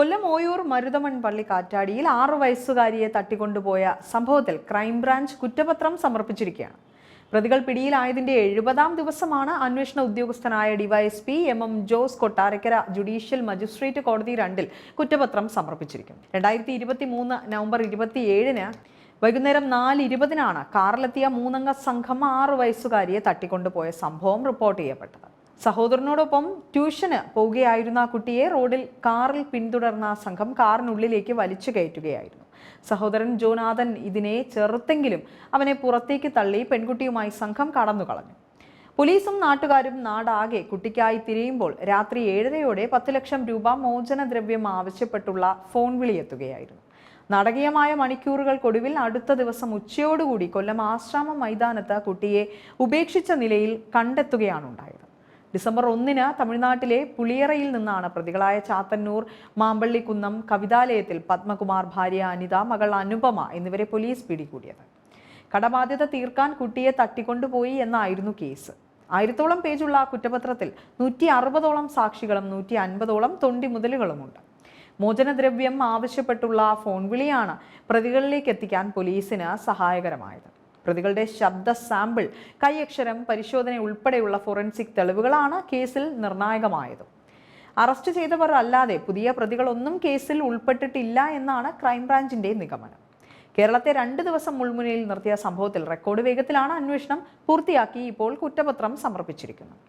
കൊല്ലം ഓയൂർ മരുതമൺ പള്ളി കാറ്റാടിയിൽ ആറു വയസ്സുകാരിയെ തട്ടിക്കൊണ്ടുപോയ സംഭവത്തിൽ ക്രൈംബ്രാഞ്ച് കുറ്റപത്രം സമർപ്പിച്ചിരിക്കുകയാണ്. പ്രതികൾ പിടിയിലായതിന്റെ എഴുപതാം ദിവസമാണ് അന്വേഷണ ഉദ്യോഗസ്ഥനായ DYSP M M Jose Kottarakkara judicial magistrate കോടതി രണ്ടിൽ കുറ്റപത്രം സമർപ്പിച്ചിരിക്കുന്നു രണ്ടായിരത്തി ഇരുപത്തി മൂന്ന് നവംബർ ഇരുപത്തിയേഴിന് വൈകുന്നേരം നാല് ഇരുപതിനാണ് കാറിലെത്തിയ മൂന്നംഗ സംഘം ആറു വയസ്സുകാരിയെ തട്ടിക്കൊണ്ടുപോയ സംഭവം റിപ്പോർട്ട് ചെയ്യപ്പെട്ടത്. സഹോദരനോടൊപ്പം ട്യൂഷന് പോവുകയായിരുന്ന കുട്ടിയെ റോഡിൽ കാറിൽ പിന്തുടർന്ന സംഘം കാറിനുള്ളിലേക്ക് വലിച്ചു കയറ്റുകയായിരുന്നു. സഹോദരൻ ജോനാഥൻ ഇതിനെ ചെറുത്തെങ്കിലും അവനെ പുറത്തേക്ക് തള്ളി പെൺകുട്ടിയുമായി സംഘം കടന്നു കളഞ്ഞു പോലീസും നാട്ടുകാരും നാടാകെ കുട്ടിക്കായി തിരയുമ്പോൾ രാത്രി ഏഴരയോടെ പത്ത് ലക്ഷം രൂപ മോചനദ്രവ്യം ആവശ്യപ്പെട്ടുള്ള ഫോൺ വിളിയെത്തുകയായിരുന്നു. നാടകീയമായ മണിക്കൂറുകൾക്കൊടുവിൽ അടുത്ത ദിവസം ഉച്ചയോടുകൂടി കൊല്ലം ആശ്രാമ മൈതാനത്ത് കുട്ടിയെ ഉപേക്ഷിച്ച നിലയിൽ കണ്ടെത്തുകയാണ് ഉണ്ടായത് ഡിസംബർ ഒന്നിന് തമിഴ്നാട്ടിലെ പുളിയറയിൽ നിന്നാണ് പ്രതികളായ ചാത്തന്നൂർ മാമ്പള്ളിക്കുന്നം കവിതാലയത്തിൽ പത്മകുമാർ ഭാര്യ അനിത മകൾ അനുപമ എന്നിവരെ പോലീസ് പിടികൂടിയത്. കടബാധ്യത തീർക്കാൻ കുട്ടിയെ തട്ടിക്കൊണ്ടുപോയി എന്നായിരുന്നു കേസ്. ആയിരത്തോളം പേജുള്ള കുറ്റപത്രത്തിൽ നൂറ്റി അറുപതോളം സാക്ഷികളും നൂറ്റി അൻപതോളം തൊണ്ടി മുതലുകളുമുണ്ട്. മോചനദ്രവ്യം ആവശ്യപ്പെട്ടുള്ള ഫോൺ വിളിയാണ് പ്രതികളിലേക്ക് എത്തിക്കാൻ പോലീസിന് സഹായകരമായത്. പ്രതികളുടെ ശബ്ദ സാമ്പിൾ കൈയക്ഷരം പരിശോധന ഉൾപ്പെടെയുള്ള ഫോറൻസിക് തെളിവുകളാണ് കേസിൽ നിർണായകമായത്. അറസ്റ്റ് ചെയ്തവർ അല്ലാതെ പുതിയ പ്രതികളൊന്നും കേസിൽ ഉൾപ്പെട്ടിട്ടില്ല എന്നാണ് ക്രൈംബ്രാഞ്ചിന്റെ നിഗമനം. കേരളത്തെ രണ്ട് ദിവസം മുൾമുനയിൽ നിർത്തിയ സംഭവത്തിൽ റെക്കോർഡ് വേഗത്തിലാണ് അന്വേഷണം പൂർത്തിയാക്കി ഇപ്പോൾ കുറ്റപത്രം സമർപ്പിച്ചിരിക്കുന്നത്.